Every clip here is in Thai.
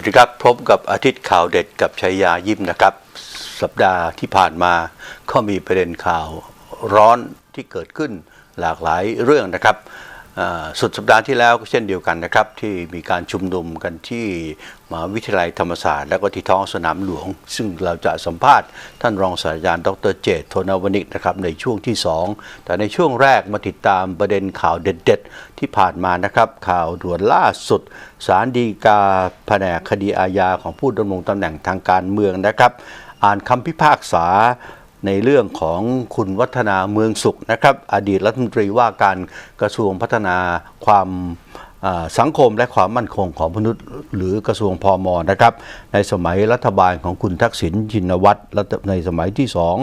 วัสดีครับพบกับอาทิตย์ข่าวเด็ดกับชัยยายิ้มนะครับ สัปดาห์ที่ผ่านมาก็มีประเด็นข่าวร้อนที่เกิดขึ้นหลากหลายเรื่องนะครับ สุดสัปดาห์ที่แล้วก็เช่นเดียวกันนะครับ ที่มีการชุมนุมกันที่มหาวิทยาลัยธรรมศาสตร์ และก็ที่ท้องสนามหลวง ซึ่งเราจะสัมภาษณ์ท่านรองศาสตราจารย์ดรเจตโทนวนิกนะครับในช่วงที่ 2 แต่ในช่วงแรกมาติดตามประเด็นข่าวเด็ด ๆ ที่ผ่านมานะครับ ข่าวด่วนล่าสุด สารดีกาแผนกคดีอาญาของผู้ดำรงตำแหน่งทางการเมืองนะครับ อ่านคำพิพากษา ในเรื่องของคุณวัฒนาเมืองสุขนะครับ อดีตรัฐมนตรีว่าการกระทรวงพัฒนาความสังคมและความมั่นคงของมนุษย์ หรือกระทรวงพอมนะครับ ในสมัยรัฐบาลของคุณทักษิณชินวัตรในสมัยที่สอง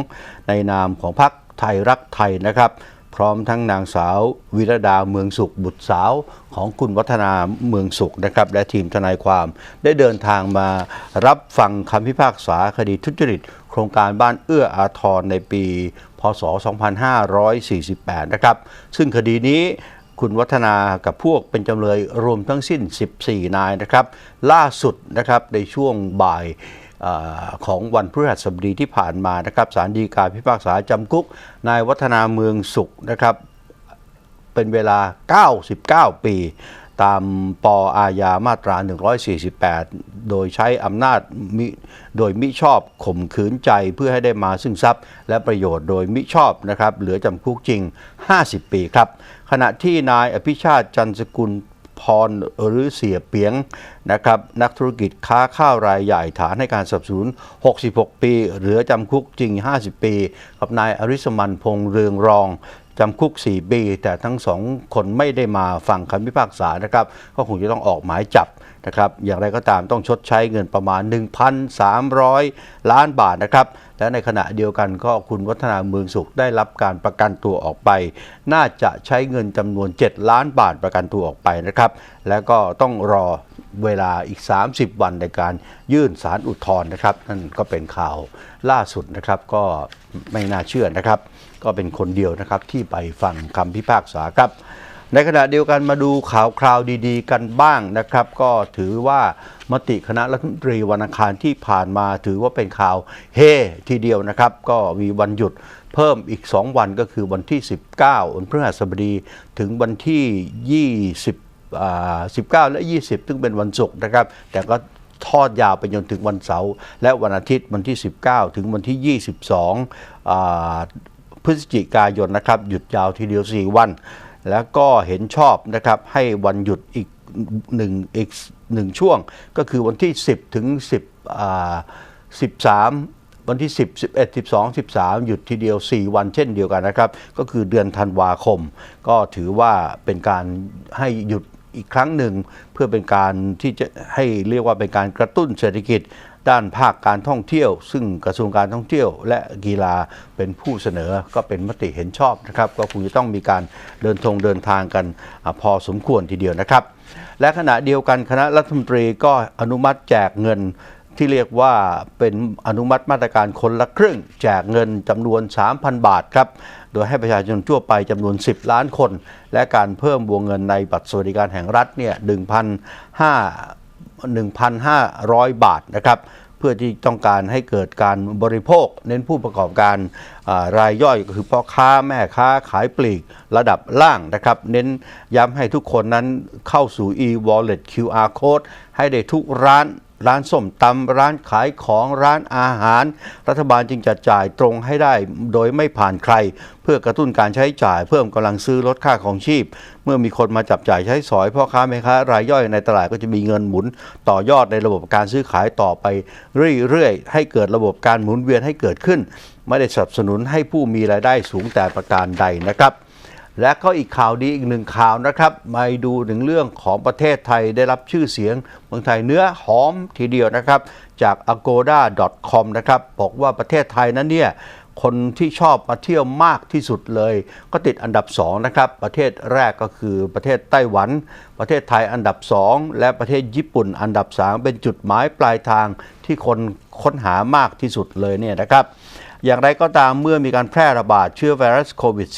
ในนามของพรรคไทยรักไทยนะครับ พร้อมทั้งนางสาววิรดาเมืองสุขบุตรสาวของคุณวัฒนาเมืองสุขนะครับและทีมทนายความ ได้เดินทางมารับฟังคำพิพากษาคดีทุจริต โครงการบ้านเอื้ออาทรในปี พศ 2548 นะครับ ซึ่งคดีนี้คุณวัฒนากับพวกเป็นจำเลยรวมทั้งสิ้น 14 นายนะครับ ล่าสุดนะครับในช่วงบ่าย ของวันพฤหัสบดีที่ผ่านมานะครับศาลฎีกาพิพากษาจำคุก นายวัฒนาเมืองสุขนะครับเป็นเวลา 99 ปีตามปอาญามาตรา 148 โดยใช้อำนาจมิโดยมิชอบข่มขืนใจเพื่อให้ได้มาซึ่งทรัพย์ และประโยชน์โดยมิชอบนะครับเหลือจำคุกจริง 50 ปีครับ ขณะที่นายอภิชาติจันสกุล พรหรือเสียเปียงนะครับนักธุรกิจค้าข้าวรายใหญ่ฐานให้การสนับสนุน 66 ปี เหลือจำคุกจริง 50 ปี กับนายอริสมันพงเรืองรองจำคุก 4 ปี แต่ทั้งสองคนไม่ได้มาฟังคำพิพากษานะครับ ก็คงจะต้องออกหมายจับ นะครับอย่างไรก็ตามต้องชดใช้เงินประมาณ 1,300 ล้านบาทนะครับและในขณะเดียวกันก็คุณวัฒนาเมืองสุขได้รับการประกันตัวออกไป น่าจะใช้เงินจำนวน 7 ล้านบาทประกันตัวออกไปนะครับ แล้วก็ต้องรอเวลาอีก 30 วันในการยื่นสารอุทธรณ์นะครับนั่นก็เป็นข่าวล่าสุดนะครับก็ไม่น่าเชื่อนะครับ ก็เป็นคนเดียวนะครับที่ไปฟังคำพิพากษาครับ ในขณะเดียวกันมาดูข่าวคราวดีๆ กันบ้างนะครับ ก็ถือว่ามติคณะรัฐมนตรีวันอังคารที่ผ่านมาถือว่าเป็นข่าวเฮทีเดียวนะครับ ก็มีวันหยุดเพิ่มอีก 2 วันก็คือวันที่ 19 วันพฤหัสบดีถึงวันที่ 20 19 และ 20 ซึ่งเป็นวันศุกร์นะครับ แต่ก็ทอดยาวไปจนถึงวันเสาร์และวันอาทิตย์วันที่ 19 ถึงวันที่ 22อ่าพฤศจิกายนนะครับ หยุดยาวทีเดียว 4 วัน แล้วก็เห็นชอบนะครับให้วันหยุดอีกหนึ่งอีกหนึ่งช่วง ก็คือวันที่ 10 ถึง 10อ่า13 วันที่ 10 11 12 13 หยุดทีเดียว 4 วันเช่นเดียวกันนะครับ ก็คือเดือนธันวาคม ก็ถือว่าเป็นการให้หยุดอีกครั้งหนึ่งเพื่อเป็นการที่จะให้เรียกว่าเป็นการกระตุ้นเศรษฐกิจ ด้านภาคการท่องเที่ยว ซึ่งกระทรวงการท่องเที่ยว และกีฬาเป็นผู้เสนอก็เป็นมติเห็นชอบนะครับ ก็คงจะต้องมีการเดินทงเดินทางกันอพอสมควรทีเดียวนะครับ และขณะเดียวกันคณะรัฐมนตรีก็อนุมัติแจกเงินที่เรียกว่าเป็นอนุมัติมาตรการคนละครึ่ง แจกเงินจำนวน 3,000 บาทครับ โดยให้ประชาชนทั่วไปจำนวน 10 ล้านคน และการเพิ่มวงเงินในบัตรสวัสดิการแห่งรัฐเนี่ย1,500บาทนะครับ เพื่อที่ต้องการให้เกิดการบริโภค เน้นผู้ประกอบการรายย่อยก็คือพ่อค้าแม่ค้าขายปลีกระดับล่างนะครับ เน้นย้ำให้ทุกคนนั้นเข้าสู่ e-wallet QR code ให้ได้ทุกร้าน ร้านส้มตำร้านขายของร้านอาหาร รัฐบาลจึงจะจ่ายตรงให้ได้โดยไม่ผ่านใคร เพื่อกระตุ้นการใช้จ่ายเพิ่มกำลังซื้อลดค่าของชีพ เมื่อมีคนมาจับจ่ายใช้สอยพ่อค้าแม่ค้ารายย่อยในตลาดก็จะมีเงินหมุน ต่อยอดในระบบการซื้อขายต่อไปเรื่อยๆ ให้เกิดระบบการหมุนเวียนให้เกิดขึ้น ไม่ได้สนับสนุนให้ผู้มีรายได้สูงแต่ประการใดนะครับ และก็อีกข่าวดีอีกหนึ่งข่าวนะครับ มาดูถึงเรื่องของประเทศไทยได้รับชื่อเสียง เมืองไทยเนื้อหอมทีเดียวนะครับ จาก agoda.com นะครับ บอกว่าประเทศไทยนั้นเนี่ยคนที่ชอบมาเที่ยวมากที่สุดเลย ก็ติดอันดับ2นะครับประเทศแรกก็คือประเทศไต้หวัน ประเทศไทยอันดับ 2 และประเทศญี่ปุ่นอันดับ 3 เป็นจุดหมายปลายทางที่คนค้นหามากที่สุดเลยเนี่ยนะครับ อย่างไรก็ตามเมื่อมีการแพร่ระบาดเชื้อไวรัสโควิด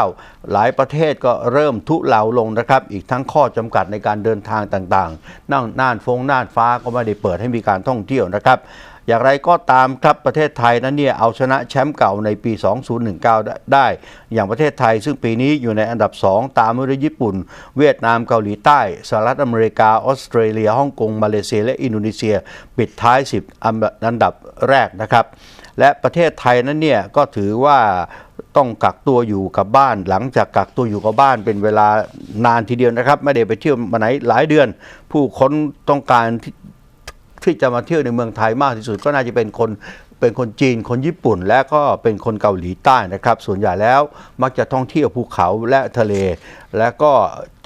-19 หลายประเทศก็เริ่มทุเลาลงนะครับ อีกทั้งข้อจำกัดในการเดินทางต่างๆ นั่งน่านฟงน่านฟ้าก็ไม่ได้เปิดให้มีการท่องเที่ยวนะครับอย่างไรก็ตามครับประเทศไทยนั้นเนี่ยเอาชนะแชมป์เก่าในปี 2019 ได้ อย่างประเทศไทยซึ่งปีนี้อยู่ในอันดับ 2 ตามมาด้วยญี่ปุ่น เวียดนามเกาหลีใต้สหรัฐอเมริกา ออสเตรเลียฮ่องกง มาเลเซีย และอินโดนีเซีย ปิดท้าย 10 อันดับแรกนะครับ และประเทศไทยนั้นเนี่ยก็ถือว่าต้องกักตัวอยู่กับบ้าน หลังจากกักตัวอยู่กับบ้านเป็นเวลานานทีเดียวนะครับ ไม่ได้ไปเที่ยวมาไหนหลายเดือน ผู้คนต้องการที่ที่จะมาเที่ยวในเมืองไทยมากที่สุดก็น่าจะเป็นคนเป็นคนจีนคนญี่ปุ่นและก็เป็นคนเกาหลีใต้นะครับ ส่วนใหญ่แล้วมักจะท่องเที่ยวภูเขาและทะเล และก็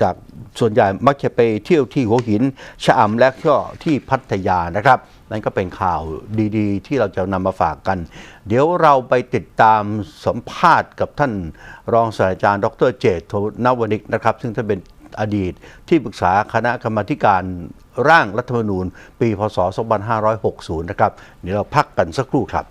จากส่วนใหญ่มักจะไปเที่ยวที่หัวหินชะอำและก็ที่พัทยานะครับ นั่นก็เป็นข่าวดีๆ ที่เราจะนำมาฝากกัน เดี๋ยวเราไปติดตามสัมภาษณ์กับท่านรองศาสตราจารย์ ดรเจตนวนิกนะครับ ซึ่งท่านเป็นอดีตที่ปรึกษาคณะกรรมการร่างรัฐธรรมนูญ ปี พศ 2560 นะครับ เดี๋ยวเราพักกันสักครู่ครับ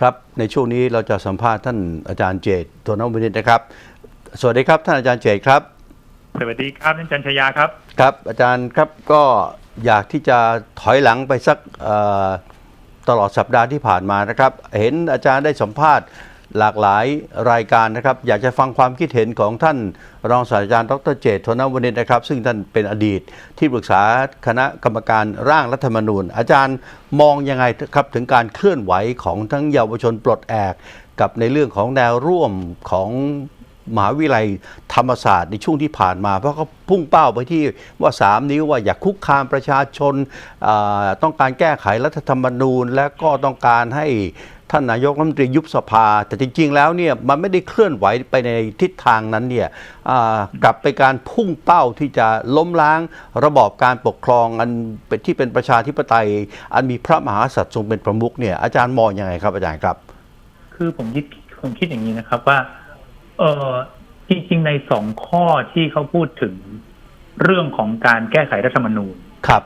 ครับในช่วงนี้เราจะสัมภาษณ์ท่านอาจารย์เจตโทนวนิกนะครับ สวัสดีครับท่านอาจารย์เจตครับ สวัสดีครับท่านจันชยาครับ ครับ อาจารย์ครับก็อยากที่จะถอยหลังไปสักเอ่อตลอดสัปดาห์ที่ผ่านมานะครับ เห็นอาจารย์ได้สัมภาษณ์ หลากหลายรายการนะครับ อยากจะฟังความคิดเห็นของท่านรองศาสตราจารย์ดรเจตโทนวนิชนะครับ ซึ่งท่านเป็นอดีตที่ปรึกษาคณะกรรมการร่างรัฐธรรมนูญ อาจารย์มองยังไงครับถึงการเคลื่อนไหวของทั้งเยาวชนปลดแอก กับในเรื่องของแนวร่วมของมหาวิทยาลัยธรรมศาสตร์ในช่วงที่ผ่านมา เพราะเขาพุ่งเป้าไปที่ว่า 3 นิ้วว่าอยากคุกคามประชาชน ต้องการแก้ไขรัฐธรรมนูญ และก็ต้องการให้ ท่านนายกรัฐมนตรียุบสภา แต่จริง ๆ แล้วเนี่ยมันไม่ได้เคลื่อนไหวไปในทิศทางนั้นเนี่ยอ่ากลับไปการพุ่งเป้าที่จะล้มล้างระบอบการปกครองอันเป็นที่เป็นประชาธิปไตย อันมีพระมหากษัตริย์ทรงเป็นประมุขเนี่ยอาจารย์มองยังไงครับอาจารย์ครับ คือผมคิดผมคิดอย่างนี้นะครับว่าเออจริงๆในสองข้อที่เขาพูดถึงเรื่องของการแก้ไขรัฐธรรมนูญครับ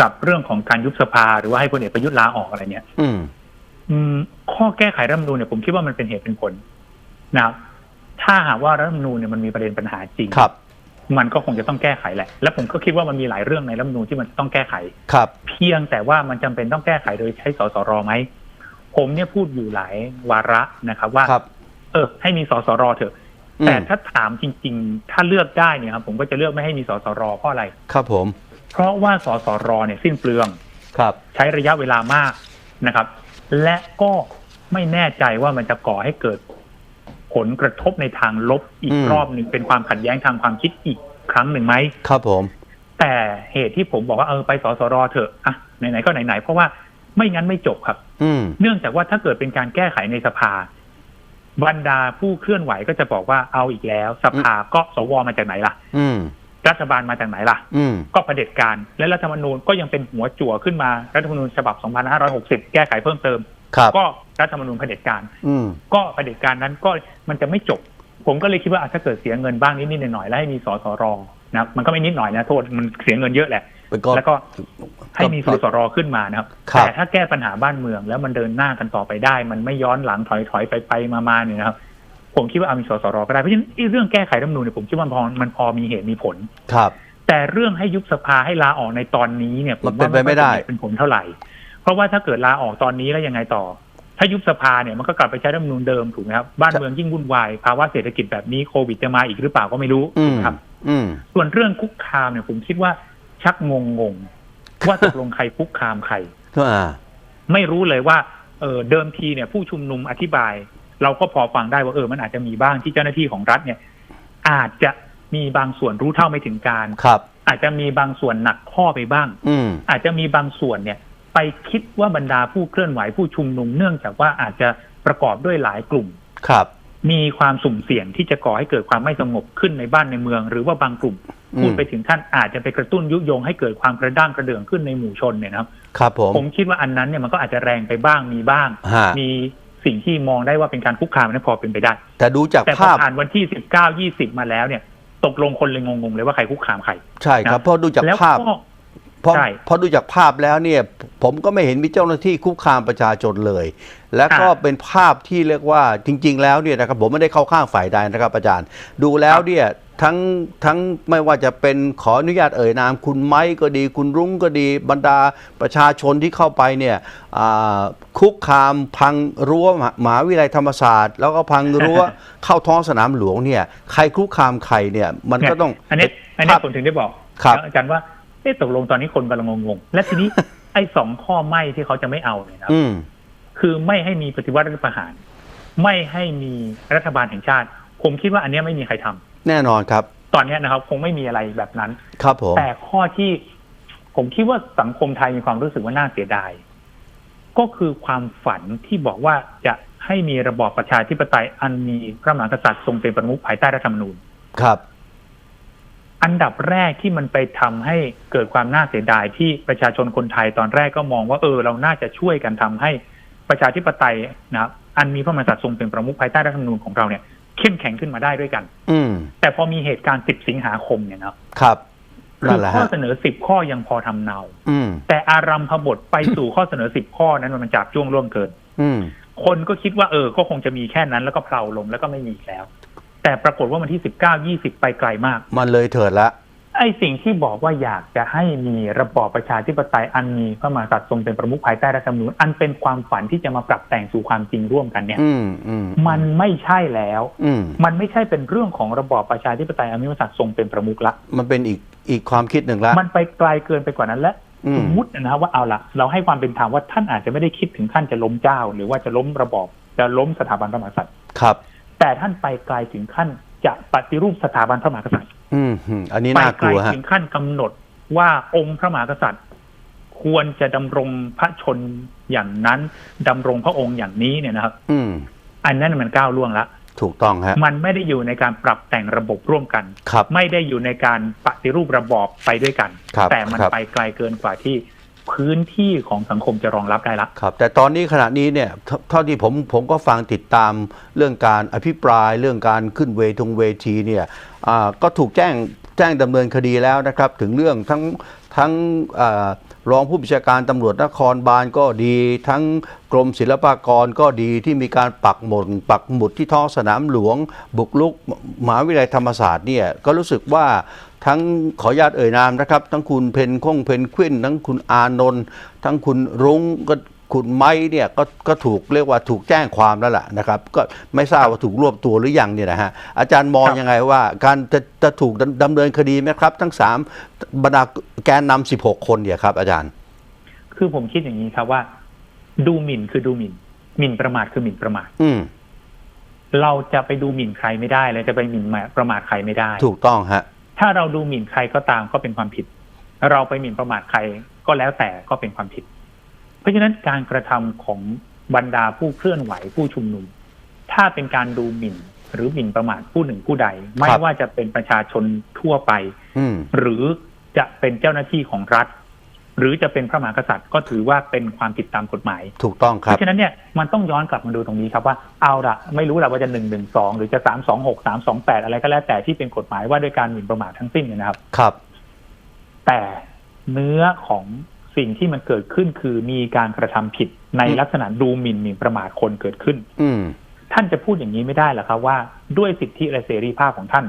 กับเรื่องของการยุบสภาหรือว่าให้พลเอกประยุทธ์ลาออกอะไรเนี่ย อืมอืม ข้อแก้ไขรัฐธรรมนูญเนี่ยผมคิดว่ามันเป็นเหตุเป็นผลนะครับถ้าหากว่ารัฐธรรมนูญเนี่ยมันมีประเด็นปัญหาจริงครับ มันก็คงจะต้องแก้ไขแหละ และผมก็คิดว่ามันมีหลายเรื่องในรัฐธรรมนูญที่มันต้องแก้ไขครับ เพียงแต่ว่ามันจำเป็นต้องแก้ไขโดยใช้สสรไหมผมเนี่ยพูดอยู่หลายวาระนะครับ ว่าครับเออ ให้มีสสรเถอะอืมแต่ถ้าถามจริง ๆ ถ้าเลือกได้เนี่ยครับผมก็จะเลือกไม่ให้มีสสรเพราะอะไร ครับผม เพราะว่าสสรเนี่ยสิ้นเปลืองครับ ใช้ระยะเวลามากนะครับ และก็ไม่แน่ใจว่ามันจะก่อให้เกิดผลกระทบในทางลบอีกรอบหนึ่งเป็นความขัดแย้งทางความคิดอีกครั้งหนึ่งไหมครับผม แต่เหตุที่ผมบอกว่าเออไปสสรเถอะอะไหนๆก็ไหนๆเพราะว่าไม่งั้นไม่จบครับอืมเนื่องจากว่าถ้าเกิดเป็นการแก้ไขในสภาบรรดาผู้เคลื่อนไหวก็จะบอกว่าเอาอีกแล้ว สภาก็สวมาจากไหนล่ะอืม รัฐบาลมาจากไหนล่ะ อืมก็เผด็จการ และรัฐธรรมนูญก็ยังเป็นหัวจั่วขึ้นมารัฐธรรมนูญฉบับ 2560 แก้ไขเพิ่มเติม ครับ ก็รัฐธรรมนูญเผด็จการ อืม ก็เผด็จการนั้นก็มันจะไม่จบ ผมก็เลยคิดว่าอะถ้าเกิดเสียเงินบ้างนิดๆหน่อยๆแล้วให้มีสสรนะครับมันก็ไม่นิดหน่อยนะโทษมันเสียเงินเยอะแหละเป็นก็ แล้วก็ให้มีสสรขึ้นมานะครับ ครับ แต่ถ้าแก้ปัญหาบ้านเมืองแล้วมันเดินหน้ากันต่อไปได้ มันไม่ย้อนหลังถอยถอยไปไปมามาเนี่ยนะครับ ผมคิดว่าเอามีสสรก็ได้เพราะฉะนั้นไอ้เรื่องแก้ไขรัฐธรรมนูญเนี่ยผมคิดว่ามันพอมันพอมีเหตุมีผลครับ แต่เรื่องให้ยุบสภาให้ลาออกในตอนนี้เนี่ยผมมันเป็นว่าไปไม่ได้ค่อยเป็นผลเท่าไหร่ เพราะว่าถ้าเกิดลาออกตอนนี้แล้วยังไงต่อ ถ้ายุบสภาเนี่ยมันก็กลับไปใช้รัฐธรรมนูญเดิมถูกไหมครับบ้านเมืองยิ่งวุ่นวายภาวะเศรษฐกิจแบบนี้โควิดจะมาอีกหรือเปล่าก็ไม่รู้อืถูกมไหมครับอืมส่วนเรื่องคุกคามเนี่ยผมคิดว่าชักงงงๆว่าตกลงใครคุกคามใครอ่าไม่รู้เลยว่าเออเดิมทีเนี่ยผู้ชุมนุมอธิบาย เราก็พอฟังได้ว่าเออมันอาจจะมีบ้างที่เจ้าหน้าที่ของรัฐเนี่ย อาจจะมีบางส่วนรู้เท่าไม่ถึงการครับ อาจจะมีบางส่วนหนักข้อไปบ้าง อืมอาจจะมีบางส่วนเนี่ย ไปคิดว่าบรรดาผู้เคลื่อนไหวผู้ชุมนุมเนื่องจากว่าอาจจะประกอบด้วยหลายกลุ่ม ครับ มีความสุ่มเสี่ยงที่จะก่อให้เกิดความไม่สงบขึ้นในบ้านในเมือง หรือว่าบางกลุ่มอืม พูดไปถึงขั้นอาจจะไปกระตุ้นยุยงให้เกิดความกระด้างกระเดื่องขึ้นในหมู่ชนเนี่ยนะครับ ครับผม ผมคิดว่าอันนั้นเนี่ยมันก็อาจจะแรงไปบ้างมีบ้าง ฮะ มี สิ่งที่มองได้ว่าเป็นการคุกคามนั้นพอเป็นไปได้ แต่ดูจากแต่พอภาพผ่านวันที่สิบเก้ายี่สิบมาแล้วเนี่ย ตกลงคนเลยงงๆเลยว่าใครคุกคามใคร ใช่ครับนะเพราะดูจากแล้วภาพ ก็ เพราะใช่เพราะดูจากภาพแล้วเนี่ย ผมก็ไม่เห็นมีเจ้าหน้าที่คุกคามประชาชนเลย และก็อ่าเป็นภาพที่เรียกว่าจริง ๆ แล้วเนี่ยนะครับผมไม่ได้เข้าข้างฝ่ายใดนะครับอาจารย์ ดูแล้วเนี่ย ทั้งทั้งไม่ว่าจะเป็นขออนุญาตเอ่ยนาม คุณไม้ก็ดี คุณรุ้งก็ดีบรรดาประชาชนที่เข้าไปเนี่ยอ่าคุกคามพังรั้วมหามหาวิทยาลัยธรรมศาสตร์ แล้วก็พังรั้วเข้าท้องสนามหลวงเนี่ยใครคุกคามใครเนี่ยมันก็ต้อง อันนี้อันนี้ผมถึงได้บอกครับอาจารย์ว่าเอ๊ะตกลงตอนนี้คนกำลังงงๆและทีนี้ไอ้สองข้อไม่ที่เขาจะไม่เอาเนี่ยนะครับอืมคือไม่ให้มีปฏิวัติรัฐประหาร ไม่ให้มีรัฐบาลแห่งชาติ ผมคิดว่าอันเนี้ยไม่มีใครทำ แน่นอนครับ ตอนเนี้ยนะครับ คงไม่มีอะไรแบบนั้น ครับผมแต่ข้อที่ผมคิดว่าสังคมไทยมีความรู้สึกว่าน่าเสียดาย ก็คือความฝันที่บอกว่าจะให้มีระบอบประชาธิปไตยอันมีพระมหากษัตริย์ทรงเป็นประมุขภายใต้รัฐธรรมนูญครับ อันดับแรกที่มันไปทำให้เกิดความน่าเสียดายที่ประชาชนคนไทยตอนแรกก็มองว่าเออ เราน่าจะช่วยกันทำให้ประชาธิปไตยนะครับอันมีพระมหากษัตริย์ทรงเป็นประมุขภายใต้รัฐธรรมนูญของเราเนี่ย เข้มแข็งขึ้นมาได้ด้วยกัน อืมแต่พอมีเหตุการณ์ 10 สิงหาคมเนี่ยนะครับครับคืนั่อนแหละข้อฮะเสนอ 10 ข้อยังพอทำเนาอืมแต่อารัมพบทไปสู่ข้อเสนอ 10 ข้อนั้นมันจับจ้วงล่วงเกินอืมคนก็คิดว่าเออ ก็คงจะมีแค่นั้นแล้วก็เพลาลงแล้วก็ไม่มีอีกแล้ว แต่ปรากฏว่าวันที่ 19 20 ไปไกลมาก มันเลยเถิดละ ไอ้สิ่งที่บอกว่าอยากจะให้มีระบอบประชาธิปไตยอันมีพระมหากษัตริย์ทรงเป็นประมุขภายใต้รัฐธรรมนูญอันเป็นความฝันที่จะมาปรับแต่งสู่ความจริงร่วมกันเนี่ยอืมอืมมันไม่ใช่แล้วอืมมันไม่ใช่เป็นเรื่องของระบอบประชาธิปไตยอันมีพระมหากษัตริย์ทรงเป็นประมุขละ มันเป็นอีกอีกความคิดหนึ่งละมันไปไกลเกินไปกว่านั้นและอืมสมมตินะครับว่าเอาละเราให้ความเป็นธรรมว่าท่านอาจจะไม่ได้คิดถึงขั้นจะล้มเจ้า หรือว่าจะล้มระบอบจะล้มสถาบันพระมหากษัตริย์ครับ แต่ท่านไปไกลถึงขั้นจะปฏิรูปสถาบันพระมหากษัตริย์ อืมอืมอันนี้ไปน่ากไกลลัวฮะ ถึงขั้นกำหนดว่าองค์พระมหากษัตริย์ ควรจะดำรงพระชนอย่างนั้นดำรงพระองค์อย่างนี้เนี่ยนะครับ อืม อันนั้นมันก้าวล่วงละ ถูกต้องฮะ มันไม่ได้อยู่ในการปรับแต่งระบบร่วมกัน ครับ ไม่ได้อยู่ในการปฏิรูประบอบไปด้วยกัน ครับแต่มันครับ ไปไกลเกินกว่าที่ พื้นที่ของสังคมจะรองรับได้ละครับ แต่ตอนนี้ขณะนี้เนี่ยเท่าที่ผมผมก็ฟังติดตามเรื่องการอภิปรายเรื่องการขึ้นเวทงเวทีเนี่ยอ่าก็ถูกแจ้งแจ้งดำเนินคดีแล้วนะครับ ถึงเรื่องทั้งทั้งรองผู้บัญชาการตำรวจนครบาลก็ดี ทั้งกรมศิลปากรก็ดีที่มีการปักหมุดปักหมุดที่ท้องสนามหลวง บุกลุกมหาวิทยาลัยธรรมศาสตร์เนี่ยก็รู้สึกว่า ทั้งขออนุญาตเอ่ยนามนะครับ ทั้งคุณเพนคงเพนควินทั้งคุณอานนท์ทั้งคุณรุ้งก็คุณไม้เนี่ยก็ก็ถูกเรียกว่าถูกแจ้งความแล้วล่ะนะครับ ก็ไม่ทราบว่าถูกรวบตัวหรือยังเนี่ยนะฮะอาจารย์มองครับยังไงว่า การจะจะถูกดำดำเนินคดีไหมครับ ทั้งสามบรรดาแกนนำสิบหกคนเนี่ยครับ อาจารย์ คือผมคิดอย่างนี้ครับว่า ดูหมิ่นคือดูหมิ่นหมิ่นประมาทคือหมิ่นประมาทอืมเราจะไปดูหมิ่นใครไม่ได้เลยจะไปหมิ่นประมาทใครไม่ได้ ถูกต้องฮะ ถ้าเราดูหมิ่นใครก็ตามก็เป็นความผิด เราไปหมิ่นประมาทใครก็แล้วแต่ก็เป็นความผิด เพราะฉะนั้นการกระทำของบรรดาผู้เคลื่อนไหวผู้ชุมนุม ถ้าเป็นการดูหมิ่นหรือหมิ่นประมาทผู้หนึ่งผู้ใด ไม่ครับว่าจะเป็นประชาชนทั่วไปอืมหรือจะเป็นเจ้าหน้าที่ของรัฐ หรือจะเป็นพระมหากษัตริย์ก็ถือว่าเป็นความผิดตามกฎหมาย ถูกต้องคเพรับ ราะฉะนั้นเนี่ยมันต้องย้อนกลับมาดูตรงนี้ครับว่าเอาละไม่รู้แหละว่าจะหนึ่งหนึ่งสองหรือจะสามสองหกสามสองแปดอะไรก็แล้วแต่ที่เป็นกฎหมายว่าด้วยการหมิ่นประมาททั้งสิ้นเนี่ยนะครับ ครับ แต่เนื้อของสิ่งที่มันเกิดขึ้นคือมีการกระทำผิดในอืม ลักษณะดูหมิ่นหมิ่นประมาทคนเกิดขึ้น อืม ท่านจะพูดอย่างนี้ไม่ได้หรอครับว่าด้วยสิทธิและเสรีภาพของท่าน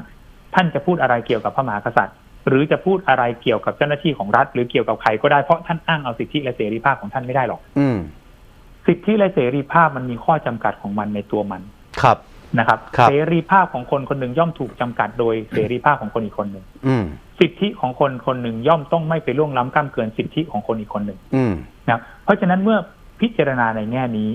ท่านจะพูดอะไรเกี่ยวกับพระมหากษัตริย์ หรือจะพูดอะไรเกี่ยวกับเจ้าหน้าที่ของรัฐ หรือเกี่ยวกับใครก็ได้เพราะท่านอ้างเอาสิทธิและเสรีภาพของท่านไม่ได้หรอก อืมสิทธิและเสรีภาพมันมีข้อจำกัดของมันในตัวมัน ครับนะครับครับ เสรีภาพของคนคนหนึ่งย่อมถูกจำกัดโดยเสรีภาพของคนอีกคนหนึ่งอืมสิทธิของคนคนหนึ่งย่อมต้องไม่ไปล่วงล้ำก้ามเกินสิทธิของคนอีกคนหนึ่งอืมนะครับเพราะฉะนั้นเมื่อพิจารณาในแง่นี้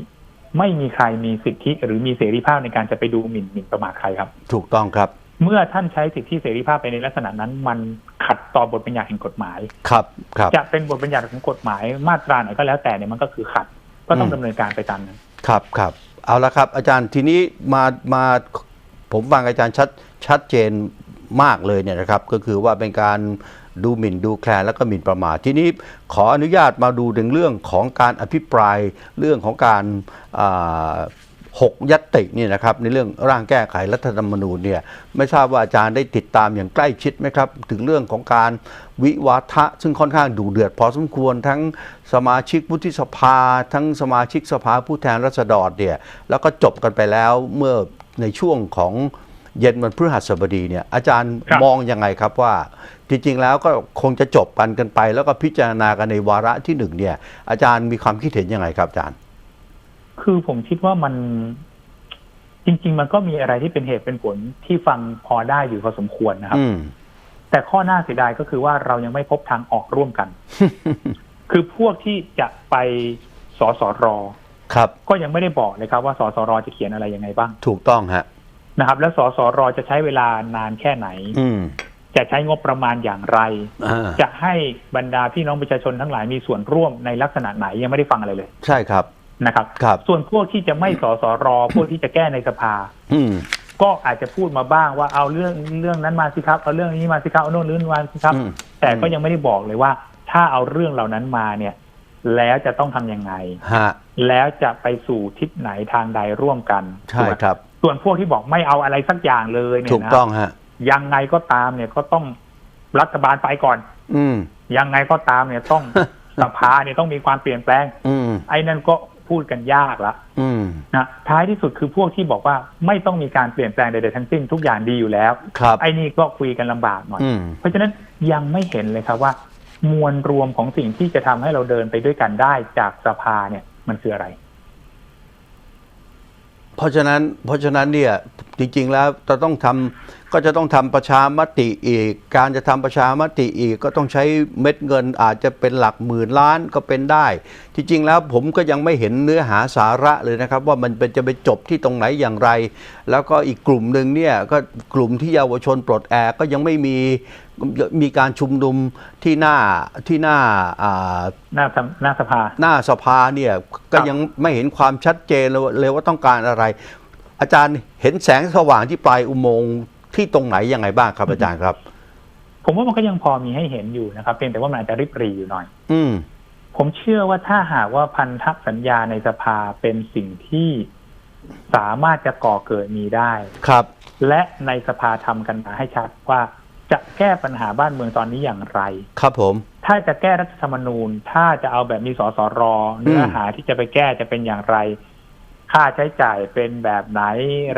ไม่มีใครมีสิทธิหรือมีเสรีภาพในการจะไปดูหมิ่นหมิ่นประมาทใครครับ ถูกต้องครับ เมื่อท่านใช้สิทธิเสรีภาพไปในลักษณะนั้น มันขัดขัดต่อบทบัญญัติแห่งกฎหมาย ครับครับ จะเป็นบทบัญญัติของกฎหมายมาตราไหนก็แล้วแต่เนี่ยมันก็คือขัด ก็ต้องอืม ดำเนินการไปตามนั้น ครับครับเอาละครับ อาจารย์ทีนี้มามาผมฟังอาจารย์ชัดชัดเจนมากเลยเนี่ยนะครับ ก็คือว่าเป็นการดูหมิ่นดูแคลนแล้วก็หมิ่นประมาททีนี้ขออนุญาตมาดูถึงเรื่องของการอภิปรายเรื่องของการอ่า หกยัตติเนี่ยนะครับในเรื่องร่างแก้ไขรัฐธรรมนูญเนี่ยไม่ทราบว่าอาจารย์ได้ติดตามอย่างใกล้ชิดไหมครับ ถึงเรื่องของการวิวาทะ ซึ่งค่อนข้างดุเดือดพอสมควรทั้งสมาชิกวุฒิสภา ทั้งสมาชิกสภาผู้แทนราษฎรเนี่ยแล้วก็จบกันไปแล้วเมื่อในช่วงของเย็นวันพฤหัสบดีเนี่ยอาจารย์ครับมองยังไงครับว่าจริงๆแล้วก็คงจะจบกันกันไป แล้วก็พิจารณากันในวาระที่หนึ่งเนี่ยอาจารย์มีความคิดเห็นยังไงครับอาจารย์ คือผมคิดว่ามันจริง ๆ มันก็มีอะไรที่เป็นเหตุเป็นผลที่ฟังพอได้อยู่พอสมควรนะครับอืมแต่ข้อหน้าเสียดายก็คือว่าเรายังไม่พบทางออกร่วมกัน คือพวกที่จะไปสสรครับ ก็ยังไม่ได้บอกเลยครับว่าสสรจะเขียนอะไรยังไงบ้าง ถูกต้องฮะนะครับ แล้วสสรจะใช้เวลานานแค่ไหน อืมจะใช้งบประมาณอย่างไรอ่าจะให้บรรดาพี่น้องประชาชนทั้งหลายมีส่วนร่วมในลักษณะไหนยังไม่ได้ฟังอะไรเลย ใช่ครับ นะครับครับ ส่วนพวกที่จะไม่สสรพวกที่จะแก้ในสภา อืมก็อาจจะพูดมาบ้างว่าเอาเรื่องเรื่องนั้นมาสิครับเอาเรื่องนี้มาสิครับเอาโน่นเรื่องนี้มาสิครับอืมแต่ก็ยังไม่ได้บอกเลยว่า ถ้าเอาเรื่องเหล่านั้นมาเนี่ย แล้วจะต้องทำยังไงฮะแล้วจะไปสู่ทิศไหนทางใดร่วมกันใช่ครับ ส่วนพวกที่บอกไม่เอาอะไรสักอย่างเลยเนี่ยถูกนะต้องฮะยังไงก็ตามเนี่ยก็ต้องรัฐบาลไปก่อน อืมยังไงก็ตามเนี่ยต้องสภาเนี่ยต้องมีความเปลี่ยนแปลง อืมไอ้นั่นก็ พูดกันยากละอืมนะท้ายที่สุดคือพวกที่บอกว่าไม่ต้องมีการเปลี่ยนแปลงใดๆทั้งสิ้นทุกอย่างดีอยู่แล้วครับไอ้นี่ก็คุยกันลำบากหน่อยอืมเพราะฉะนั้นยังไม่เห็นเลยครับว่า มวลรวมของสิ่งที่จะทำให้เราเดินไปด้วยกันได้จากสภาเนี่ยมันคืออะไร เพราะฉะนั้น เพราะฉะนั้นเนี่ยจริง ๆ แล้วจะต้องทำ ก็จะต้องทำประชามติอีก การจะทำประชามติอีก ก็ต้องใช้เม็ดเงินอาจจะเป็นหลักหมื่นล้านก็เป็นได้ ที่จริงแล้วผมก็ยังไม่เห็นเนื้อหาสาระเลยนะครับ ว่ามันเป็นจะไปจบที่ตรงไหนอย่างไร แล้วก็อีกกลุ่มหนึ่งเนี่ยก็กลุ่มที่เยาวชนปลดแอกก็ยังไม่มีมีการชุมนุมที่หน้าที่หน้าอ่าหน้าทำหน้าสภา หน้าสภาเนี่ยก็ครับยังไม่เห็นความชัดเจนเลยว่าเลยว่าต้องการอะไร อาจารย์เห็นแสงสว่างที่ปลายอุโมงค์ ที่ตรงไหนยังไงบ้างครับอาจารย์ครับ ผมว่ามันก็ยังพอมีให้เห็นอยู่นะครับเพียงแต่ว่ามันอาจจะริบหรีอยู่หน่อย อืมผมเชื่อว่าถ้าหากว่าพันธสัญญาในสภาเป็นสิ่งที่สามารถจะก่อเกิดมีได้ครับ และในสภาทำกันมาให้ชัดว่าจะแก้ปัญหาบ้านเมืองตอนนี้อย่างไร ครับผม ถ้าจะแก้รัฐธรรมนูญ ถ้าจะเอาแบบมีสสรเนื้อหาที่จะไปแก้จะเป็นอย่างไร ค่าใช้จ่ายเป็นแบบไหน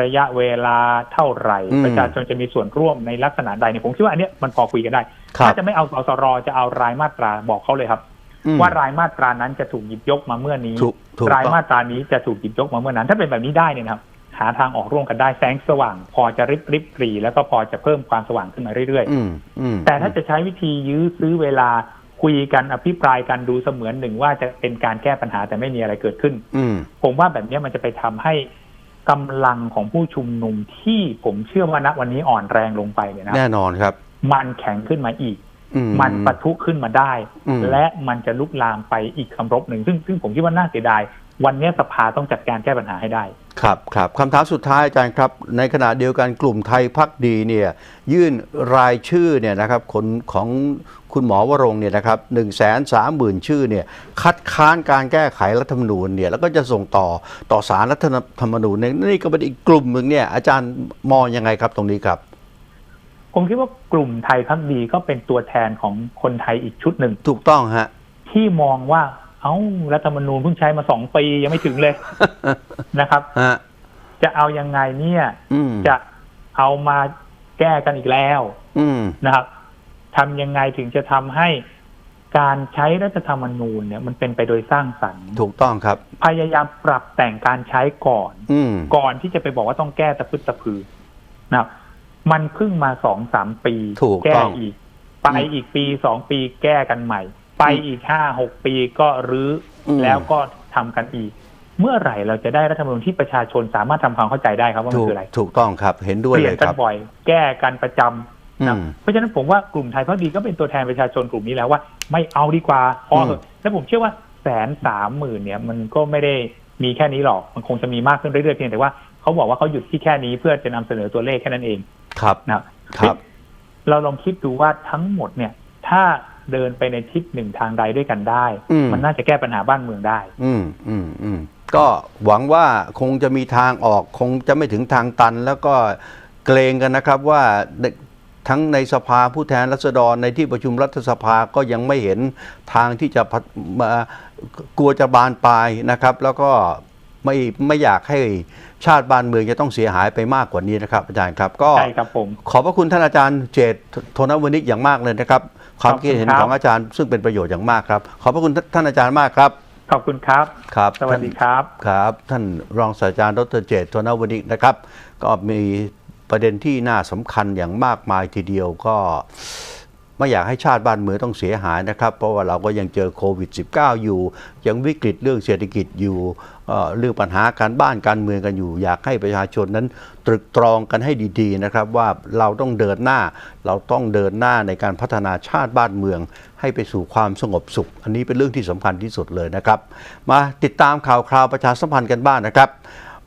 ระยะเวลาเท่าไหร่อืมประชาชนจะมีส่วนร่วมในลักษณะใดเนี่ยผมคิดว่าอันเนี้ยมันพอคุยกันได้ครับถ้าจะไม่เอาสสรจะเอารายมาตราบอกเขาเลยครับอืมว่ารายมาตรานั้นจะถูกหยิบยกมาเมื่อนี้ถูกถูกรายต้องมาตรานี้จะถูกหยิบยกมาเมื่อนั้น ถ้าเป็นแบบนี้ได้เนี่ยนะครับ หาทางออกร่วมกันได้แสงสว่าง พอจะริบริบกรีแล้วก็พอจะเพิ่มความสว่างขึ้นมาเรื่อยอืมอืมๆแต่ถ้าจะใช้วิธียื้อซื้อเวลา คุยกันอภิปรายกันดูเสมือนหนึ่งว่าจะเป็นการแก้ปัญหาแต่ไม่มีอะไรเกิดขึ้นอืมผมว่าแบบนี้มันจะไปทำให้กำลังของผู้ชุมนุมที่ผมเชื่อว่าณวันนี้อ่อนแรงลงไปเนี่ยนะแน่นอนครับ มันแข็งขึ้นมาอีกอืมมันปะทุขึ้นมาได้อืมและมันจะลุกลามไปอีกคำรบหนึ่งซึ่งซึ่งผมคิดว่าน่าเสียดาย วันนี้สภาต้องจัดการแก้ปัญหาให้ได้ ครับครับคำถามสุดท้ายอาจารย์ครับ ในขณะเดียวกันกลุ่มไทยพักดีเนี่ยยื่นรายชื่อเนี่ยนะครับคนของคุณหมอวรงเนี่ยนะครับหนึ่งแสนสามหมื่นชื่อเนี่ยคัดค้านการแก้ไขรัฐธรรมนูญเนี่ยแล้วก็จะส่งต่อต่อสารรัฐธรรมนูญเนี่ยนี่ก็เป็นอีกกลุ่มหนึ่งเนี่ยอาจารย์มองยังไงครับตรงนี้ครับผมคิดว่ากลุ่มไทยพักดีก็เป็นตัวแทนของคนไทยอีกชุดหนึ่ง ถูกต้องฮะที่มองว่า เอ้ารัฐธรรมนูญเพิ่งใช้มาสองปียังไม่ถึงเลยนะครับฮะจะเอายังไงเนี่ยอืมจะเอามาแก้กันอีกแล้วอืมนะครับทำยังไงถึงจะทำให้การใช้รัฐธรรมนูญเนี่ยมันเป็นไปโดยสร้างสรรค์ถูกต้องครับ พยายามปรับแต่งการใช้ก่อนอืมก่อนที่จะไปบอกว่าต้องแก้ตะพึดตะพือนะครับ มันเพิ่งมาสองสามปีถูกแก้ต้องอีก ไปอีกปีสองปีแก้กันใหม่ ไปอีกห้าหกปีก็รื้ออมแล้วก็ทำกันอีก เมื่อไหร่เราจะได้รัฐธรรมนูญที่ประชาชนสามารถทำความเข้าใจได้ครับว่ามันถูกคืออะไรถูกต้องครับ เห็นด้วยเปลี่เลยยนคกันรับบ่อย แก้กันประจนะอืมเพราะฉะนั้นผมว่ากลุ่มไทยพักดีก็เป็นตัวแทนประชาชนกลุ่มนี้แล้วว่า ไม่เอาดีกว่าพอเถอะแล้วผมเชื่อว่าแสนสามหมื่นเนี่ย มันก็ไม่ได้มีแค่นี้หรอกมันคงจะมีมากขึ้นเรื่อยๆเพียงแต่ว่าเขาบอกว่าเขาหยุดที่แค่นี้เพื่อจะนำเสนอตัวเลขแค่นั้นเองครับนะครับ เราลองคิดดูว่าทั้งหมดเนี่ย ถ้า เดินไปในทิศหนึ่งทางใดด้วยกันได้อืมมันน่าจะแก้ปัญหาบ้านเมืองได้ อืมอืมอืมก็หวังว่าคงจะมีทางออกคงจะไม่ถึงทางตัน แล้วก็เกรงกันนะครับว่าในทั้งในสภาผู้แทนรัษฎรในที่ประชุมรัฐสภาก็ยังไม่เห็นทางที่จะพัฒมากลัวจะบานปลายนะครับ แล้วก็ไม่ไม่อยากให้ชาติบ้านเมืองจะต้องเสียหายไปมากกว่านี้นะครับ อาจารย์ครับ ก็ใช่ครับผมขอบพระคุณท่านอาจารย์เจตโทนวนิกอย่างมากเลยนะครับ ความคิดเห็นขอบคุณครับของอาจารย์ซึ่งเป็นประโยชน์อย่างมากครับ ขอบพระคุณท่านอาจารย์มากครับ ขอบคุณครับ ครับ สวัสดีครับ ครับ ท่านรองศาสตราจารย์ดรเจตโทนวนิกนะครับ ก็มีประเด็นที่น่าสำคัญอย่างมากมายทีเดียวก็ ไม่อยากให้ชาติบ้านเมืองต้องเสียหายนะครับ เพราะว่าเราก็ยังเจอโควิด -19 อยู่ ยังวิกฤตเรื่องเศรษฐกิจอยู่เอ่อเรื่องปัญหาการบ้านการเมืองกันอยู่ อยากให้ประชาชนนั้นตรึกตรองกันให้ดีๆนะครับ ว่าเราต้องเดินหน้า เราต้องเดินหน้าในการพัฒนาชาติบ้านเมือง ให้ไปสู่ความสงบสุข อันนี้เป็นเรื่องที่สำคัญที่สุดเลยนะครับ มาติดตามข่าวคราวประชาสัมพันธ์กันบ้างนะครับ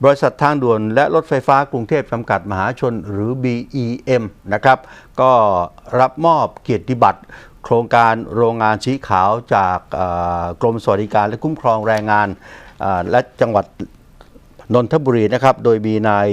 บริษัททางด่วนและรถไฟฟ้ากรุงเทพจำกัดมหาชนหรือ BEM นะครับก็รับมอบเกียรติบัตรโครงการโรงงานสีขาวจากกรมสวัสดิการและคุ้มครองแรงงานและจังหวัดนนทบุรีนะครับ โดยมีนาย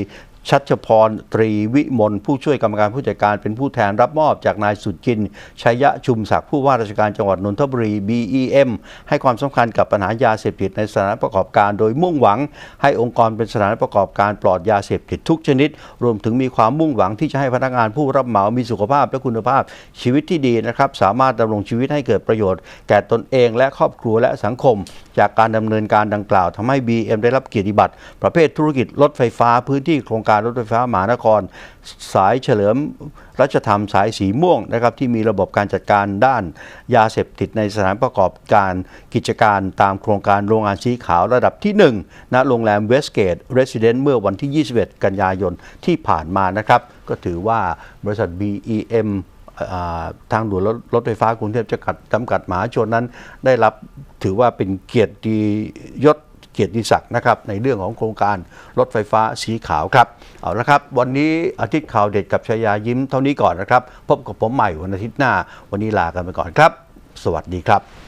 ชัชพรตรีวิมลผู้ช่วยกรรมการผู้จัดการเป็นผู้แทนรับมอบจากนายสุจินชัยยะชุมศักดิ์ผู้ว่าราชการจังหวัดนนทบุรี BEM ให้ความสำคัญกับปัญหายาเสพติดในสถานประกอบการ โดยมุ่งหวัง ให้องค์กรเป็นสถานประกอบการปลอดยาเสพติดทุกชนิด รวมถึงมีความมุ่งหวังที่จะให้พนักงานผู้รับเหมามีสุขภาพและคุณภาพชีวิตที่ดีนะครับสามารถดำรงชีวิตให้เกิดประโยชน์ แก่ตนเอง และครอบครัวและสังคม จากการดำเนินการดังกล่าวทำให้ BM ได้รับเกียรติบัตรประเภทธุรกิจรถไฟฟ้าพื้นที่โครงการรถไฟฟ้ามหานคร สายเฉลิมรัชธรรมสายสีม่วงนะครับที่มีระบบการจัดการด้านยาเสพติดในสถานประกอบการกิจการตามโครงการโรงงานสีขาวระดับที่ 1 ณโรงแรมเวสเกตเรสซิเดนต์เมื่อวันที่ 21 กันยายนที่ผ่านมานะครับ ก็ถือว่าบริษัท BEM ทางด่วนรถรถไฟฟ้ากรุงเทพจำกัดจำกัดมหาชนนั้น ได้รับถือว่าเป็นเกียรติยศ เกียรติศักดิ์นะครับในเรื่องของโครงการรถไฟฟ้าสีขาวครับเอาละครับ วันนี้อาทิตย์ข่าวเด็ดกับชายายิ้มเท่านี้ก่อนนะครับ พบกับผมใหม่วันอาทิตย์หน้า วันนี้ลากันไปก่อนครับ สวัสดีครับ